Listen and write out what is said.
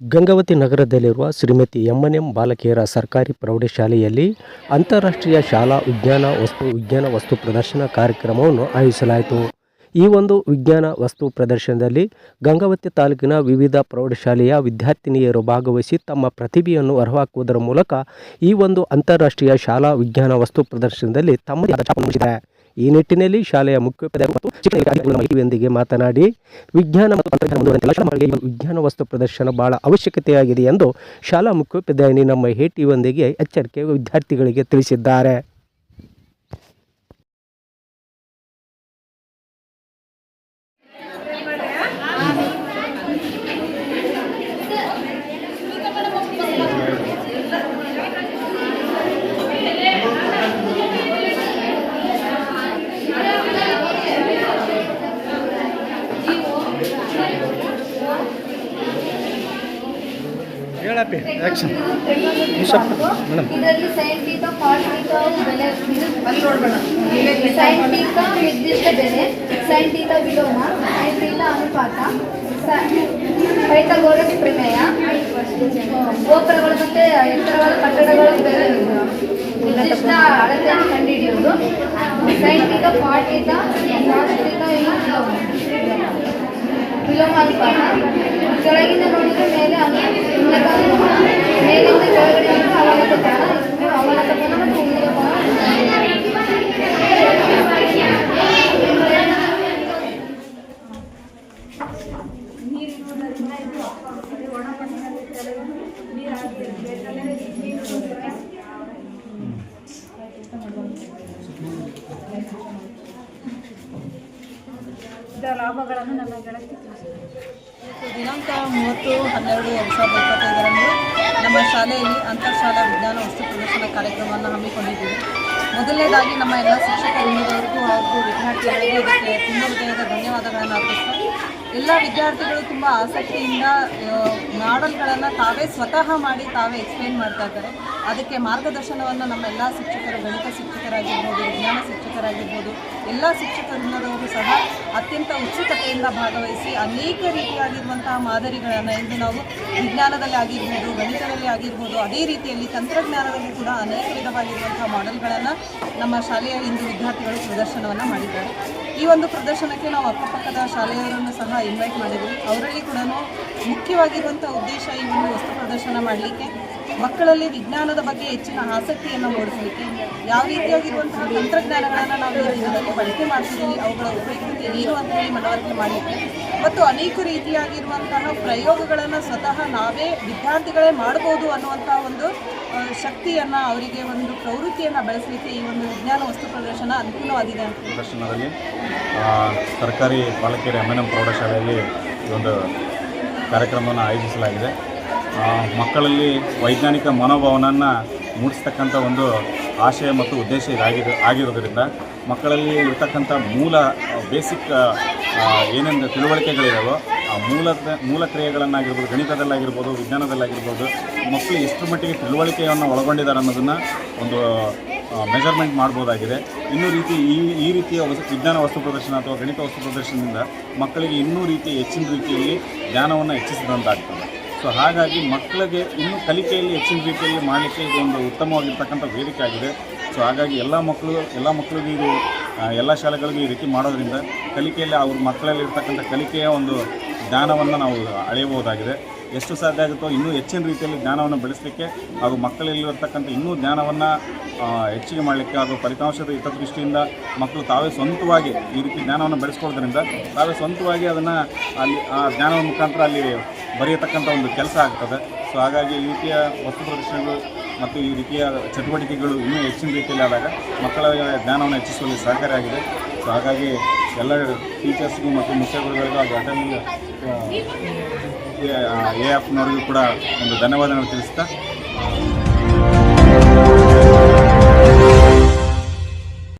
ಗಂಗಾವತಿ ನಗರದಲ್ಲಿರುವ Shrimati M M ಬಾಲಕಿಯರ ಸರ್ಕಾರಿ ಪ್ರೌಢಶಾಲೆಯಲ್ಲಿ ಅಂತಾರಾಷ್ಟ್ರೀಯ ಶಾಲಾ ವಿಜ್ಞಾನ ವಸ್ತು ವಿಜ್ಞಾನ ವಸ್ತು ಪ್ರದರ್ಶನ ಕಾರ್ಯಕ್ರಮವನ್ನು ಆಯೋಜಿಸಲಾಯಿತು. ಈ ಒಂದು ವಿಜ್ಞಾನ ವಸ್ತು ಪ್ರದರ್ಶನದಲ್ಲಿ ಗಂಗಾವತಿ ತಾಲೂಕಿನ ವಿವಿಧ ಪ್ರೌಢಶಾಲೆಯ ವಿದ್ಯಾರ್ಥಿನಿಯರು ಭಾಗವಹಿಸಿ ತಮ್ಮ ಪ್ರತಿಭೆಯನ್ನು ಹೊರಹಾಕುವುದರ ಮೂಲಕ ಈ ಒಂದು ಅಂತಾರಾಷ್ಟ್ರೀಯ ಶಾಲಾ ವಿಜ್ಞಾನ ವಸ್ತು ಪ್ರದರ್ಶನದಲ್ಲಿ ತಮ್ಮ ಈ ನಿಟ್ಟಿನಲ್ಲಿ ಶಾಲೆಯ ಮುಖ್ಯ ಮಾಹಿತಿಯೊಂದಿಗೆ ಮಾತನಾಡಿ, ವಿಜ್ಞಾನ ಮತ್ತು ವಿಜ್ಞಾನ ವಸ್ತು ಪ್ರದರ್ಶನ ಬಹಳ ಅವಶ್ಯಕತೆಯಾಗಿದೆ ಎಂದು ಶಾಲಾ ಮುಖ್ಯೋಪಾಧ್ಯಾಯಿನಿ ನಮ್ಮ ಹೇಟಿಯೊಂದಿಗೆ ಎಚ್ಚರಿಕೆ ವಿದ್ಯಾರ್ಥಿಗಳಿಗೆ ತಿಳಿಸಿದ್ದಾರೆ. ಹೇಳಪ್ಪಿ ಆ್ಯಕ್ಷನ್ ಇದರಲ್ಲಿ ಸೈಂಟಿಕ ಪಾರ್ಟಿಕ ಬೆಲೆ ಸೈಂಟಿಕ ನಿರ್ದಿಷ್ಟ ಬೆಲೆ ಸೈಂಟಿಕ ವಿಲೋಮ ಸೈಂಟಿಕ ಅನುಪಾತ ಪೈಥಾಗೋರಸ್ ಪ್ರಮೇಯ ಗೋಪುರಗಳು ಮತ್ತೆ ಎತ್ತರವಾದ ಕಟ್ಟಡಗಳು ಬೆಲೆ ನಿರ್ದಿಷ್ಟ ಅಳತೆಯನ್ನು ಕಂಡುಹಿಡಿಯುವುದು. ಸೈಂಟಿಕ ಶಾಸ್ತ್ರಿಕ ವಿಲೋಮ ವಿಲೋಮ. ಅನುಪಾತ ಕೆಳಗಿಂದ ನೋಡಿದ್ರೆ ಮೇಲೆ ಅನು ಉನ್ನತ ಕೋನ, ಮೇಲಿಂದ ಕೆಳಗಡೆ ನೋಡಿದ್ರೆ ಅವನತ ಕೋನ ಇದು ಅವನತ ಕೋನ ಮತ್ತು ಉನ್ನತ ಕೋನ ಇದರ ಲಾಭಗಳನ್ನು ನನ್ನ ಗೆಳತಿ ತಿಳಿಸಿದರು ದಿನಾಂಕ ಮೂವತ್ತು, ಹನ್ನೆರಡು, ಎರಡು ಸಾವಿರದ ಇಪ್ಪತ್ತೈದರಂದು ನಮ್ಮ ಶಾಲೆಯಲ್ಲಿ ಅಂತರ್ಶಾಲಾ ವಿಜ್ಞಾನ ವಸ್ತು ಪ್ರದರ್ಶನ ಕಾರ್ಯಕ್ರಮವನ್ನು ಹಮ್ಮಿಕೊಂಡಿದ್ದೀವಿ. ಮೊದಲನೇದಾಗಿ ನಮ್ಮ ಎಲ್ಲ ಶಿಕ್ಷಕ ಹಾಗೂ ವಿದ್ಯಾರ್ಥಿಗಳಿಗೆ ತುಂಬ ಹೃದಯದ ಧನ್ಯವಾದಗಳನ್ನು ಅರ್ಪಿಸ್ತಾ ಎಲ್ಲ ವಿದ್ಯಾರ್ಥಿಗಳು ತುಂಬ ಆಸಕ್ತಿಯಿಂದ ಮಾಡಲ್ಗಳನ್ನು ತಾವೇ ಸ್ವತಃ ಮಾಡಿ ತಾವೇ ಎಕ್ಸ್ಪ್ಲೇನ್ ಮಾಡ್ತಾ ಇದ್ದಾರೆ. ಅದಕ್ಕೆ ಮಾರ್ಗದರ್ಶನವನ್ನು ನಮ್ಮ ಎಲ್ಲ ಶಿಕ್ಷಕರು, ಗಣಿತ ಶಿಕ್ಷಕರಾಗಿರ್ಬೋದು, ವಿಜ್ಞಾನ ಶಿಕ್ಷಕರಾಗಿರ್ಬೋದು, ಎಲ್ಲ ಶಿಕ್ಷಕರನ್ನರವರು ಸಹ ಅತ್ಯಂತ ಉತ್ಸುಕತೆಯಿಂದ ಭಾಗವಹಿಸಿ ಅನೇಕ ರೀತಿಯಾಗಿರುವಂತಹ ಮಾದರಿಗಳನ್ನು ಇಂದು ನಾವು ವಿಜ್ಞಾನದಲ್ಲಿ ಆಗಿರ್ಬೋದು, ಗಣಿತದಲ್ಲಿ ಆಗಿರ್ಬೋದು, ಅದೇ ರೀತಿಯಲ್ಲಿ ತಂತ್ರಜ್ಞಾನದಲ್ಲಿ ಕೂಡ ಅನೇಕ ವಿಧವಾಗಿರುವಂತಹ ಮಾಡೆಲ್ಗಳನ್ನು ನಮ್ಮ ಶಾಲೆಯ ಇಂದು ವಿದ್ಯಾರ್ಥಿಗಳು ಪ್ರದರ್ಶನವನ್ನು ಮಾಡಿದ್ದಾರೆ. ಈ ಒಂದು ಪ್ರದರ್ಶನಕ್ಕೆ ನಾವು ಅಕ್ಕಪಕ್ಕದ ಶಾಲೆಯವರನ್ನು ಸಹ ಇನ್ವೈಟ್ ಮಾಡಿದ್ವಿ ಅವರಲ್ಲಿ ಕೂಡ ಮುಖ್ಯವಾಗಿರುವಂಥ ಉದ್ದೇಶ ಈ ಒಂದು ವಸ್ತು ಪ್ರದರ್ಶನ ಮಾಡಲಿಕ್ಕೆ, ಮಕ್ಕಳಲ್ಲಿ ವಿಜ್ಞಾನದ ಬಗ್ಗೆ ಹೆಚ್ಚಿನ ಆಸಕ್ತಿಯನ್ನು ಮೂಡಿಸಲಿಕ್ಕೆ, ಯಾವ ರೀತಿಯಾಗಿರುವಂತಹ ತಂತ್ರಜ್ಞಾನಗಳನ್ನು ನಾವು ಈ ದಿನದಲ್ಲಿ ಬಳಕೆ ಮಾಡ್ತಿದ್ದೀವಿ, ಅವುಗಳ ಉಪಯುಕ್ತತೆ ಏನು ಅಂತ ಹೇಳಿ ಮನವರಿಕೆ ಮಾಡಲಿಕ್ಕೆ, ಮತ್ತು ಅನೇಕ ರೀತಿಯಾಗಿರುವಂತಹ ಪ್ರಯೋಗಗಳನ್ನು ಸ್ವತಃ ನಾವೇ ವಿದ್ಯಾರ್ಥಿಗಳೇ ಮಾಡ್ಬೋದು ಅನ್ನುವಂಥ ಒಂದು ಶಕ್ತಿಯನ್ನು ಅವರಿಗೆ ಒಂದು ಪ್ರವೃತ್ತಿಯನ್ನು ಬೆಳೆಸಲಿಕ್ಕೆ ಈ ಒಂದು ವಿಜ್ಞಾನ ವಸ್ತು ಪ್ರದರ್ಶನ ಅನುಕೂಲವಾಗಿದೆ ಪ್ರದರ್ಶನದಲ್ಲಿ ಸರ್ಕಾರಿ ಬಾಲಕಿಯರ ಎಂ ಎನ್ ಎಂ ಪ್ರೌಢಶಾಲೆಯಲ್ಲಿ ಈ ಒಂದು ಕಾರ್ಯಕ್ರಮವನ್ನು ಆಯೋಜಿಸಲಾಗಿದೆ. ಮಕ್ಕಳಲ್ಲಿ ವೈಜ್ಞಾನಿಕ ಮನೋಭಾವನನ್ನು ಮೂಡಿಸ್ತಕ್ಕಂಥ ಒಂದು ಆಶಯ ಮತ್ತು ಉದ್ದೇಶ ಇದಾಗಿದೆ ಆಗಿರೋದರಿಂದ ಮಕ್ಕಳಲ್ಲಿ ಇರ್ತಕ್ಕಂಥ ಮೂಲ, ಬೇಸಿಕ್ ಏನೇನು ತಿಳುವಳಿಕೆಗಳಿದಾವೋ ಆ ಮೂಲ ಮೂಲ ಕ್ರಿಯೆಗಳನ್ನಾಗಿರ್ಬೋದು, ಗಣಿತದಲ್ಲಾಗಿರ್ಬೋದು, ವಿಜ್ಞಾನದಲ್ಲಾಗಿರ್ಬೋದು, ಮಕ್ಕಳು ಎಷ್ಟು ಮಟ್ಟಿಗೆ ತಿಳುವಳಿಕೆಯನ್ನು ಒಳಗೊಂಡಿದ್ದಾರೆ ಅನ್ನೋದನ್ನು ಒಂದು ಮೆಜರ್ಮೆಂಟ್ ಮಾಡ್ಬೋದಾಗಿದೆ. ಇನ್ನೂ ರೀತಿ ಈ ಈ ರೀತಿಯ ವಿಜ್ಞಾನ ವಸ್ತು ಪ್ರದರ್ಶನ ಅಥವಾ ಗಣಿತ ವಸ್ತು ಪ್ರದರ್ಶನದಿಂದ ಮಕ್ಕಳಿಗೆ ಇನ್ನೂ ರೀತಿ ಹೆಚ್ಚಿನ ರೀತಿಯಲ್ಲಿ ಜ್ಞಾನವನ್ನು ಹೆಚ್ಚಿಸಿದಂತಾಗ್ತದೆ. ಸೊ ಹಾಗಾಗಿ ಮಕ್ಕಳಿಗೆ ಇನ್ನೂ ಕಲಿಕೆಯಲ್ಲಿ ಹೆಚ್ಚಿನ ರೀತಿಯಲ್ಲಿ ಮಾಡಲಿಕ್ಕೆ ಇದೊಂದು ಉತ್ತಮವಾಗಿರ್ತಕ್ಕಂಥ ವೇದಿಕೆ ಆಗಿದೆ. ಸೊ ಹಾಗಾಗಿ ಎಲ್ಲ ಮಕ್ಕಳು, ಎಲ್ಲ ಮಕ್ಕಳಿಗೂ ಇದು ಎಲ್ಲ ಶಾಲೆಗಳಿಗೂ ಈ ರೀತಿ ಮಾಡೋದರಿಂದ ಕಲಿಕೆಯಲ್ಲಿ ಅವ್ರ ಮಕ್ಕಳಲ್ಲಿ ಇರ್ತಕ್ಕಂಥ ಕಲಿಕೆಯ ಒಂದು ಜ್ಞಾನವನ್ನು ನಾವು ಅಳೆಯಬಹುದಾಗಿದೆ. ಎಷ್ಟು ಸಾಧ್ಯ ಆಗುತ್ತೋ ಇನ್ನೂ ಹೆಚ್ಚಿನ ರೀತಿಯಲ್ಲಿ ಜ್ಞಾನವನ್ನು ಬೆಳೆಸಲಿಕ್ಕೆ ಹಾಗೂ ಮಕ್ಕಳಲ್ಲಿರ್ತಕ್ಕಂಥ ಇನ್ನೂ ಜ್ಞಾನವನ್ನು ಹೆಚ್ಚಿಗೆ ಮಾಡಲಿಕ್ಕೆ ಹಾಗೂ ಫಲಿತಾಂಶದ ಹಿತದೃಷ್ಟಿಯಿಂದ ಮಕ್ಕಳು ತಾವೇ ಸ್ವಂತವಾಗಿ ಈ ರೀತಿ ಜ್ಞಾನವನ್ನು ಬೆಳೆಸ್ಕೊಳ್ಳೋದ್ರಿಂದ ತಾವೇ ಸ್ವಂತವಾಗಿ ಅದನ್ನು ಅಲ್ಲಿ, ಆ ಜ್ಞಾನದ ಮುಖಾಂತರ ಅಲ್ಲಿ ಬರೆಯತಕ್ಕಂಥ ಒಂದು ಕೆಲಸ ಆಗ್ತದೆ. ಸೊ ಹಾಗಾಗಿ ಈ ರೀತಿಯ ವಸ್ತು ಪ್ರದರ್ಶನಗಳು ಮತ್ತು ಈ ರೀತಿಯ ಚಟುವಟಿಕೆಗಳು ಇನ್ನೂ ಹೆಚ್ಚಿನ ರೀತಿಯಲ್ಲಿ ಆದಾಗ ಮಕ್ಕಳ ಜ್ಞಾನವನ್ನು ಹೆಚ್ಚಿಸುವಲ್ಲಿ ಸಹಕಾರಿಯಾಗಿದೆ ಸೊ ಹಾಗಾಗಿ ಎಲ್ಲ ಟೀಚರ್ಸ್ಗೂ ಮತ್ತು ಮುಖ್ಯ ಗುರುಗಳಿಗೂ ಹಾಗೂ ಅಟೆಂಡ್ ಎ ಎಫ್ನವರಿಗೂ ಕೂಡ ಒಂದು ಧನ್ಯವಾದಗಳು ತಿಳಿಸ್ತಾ.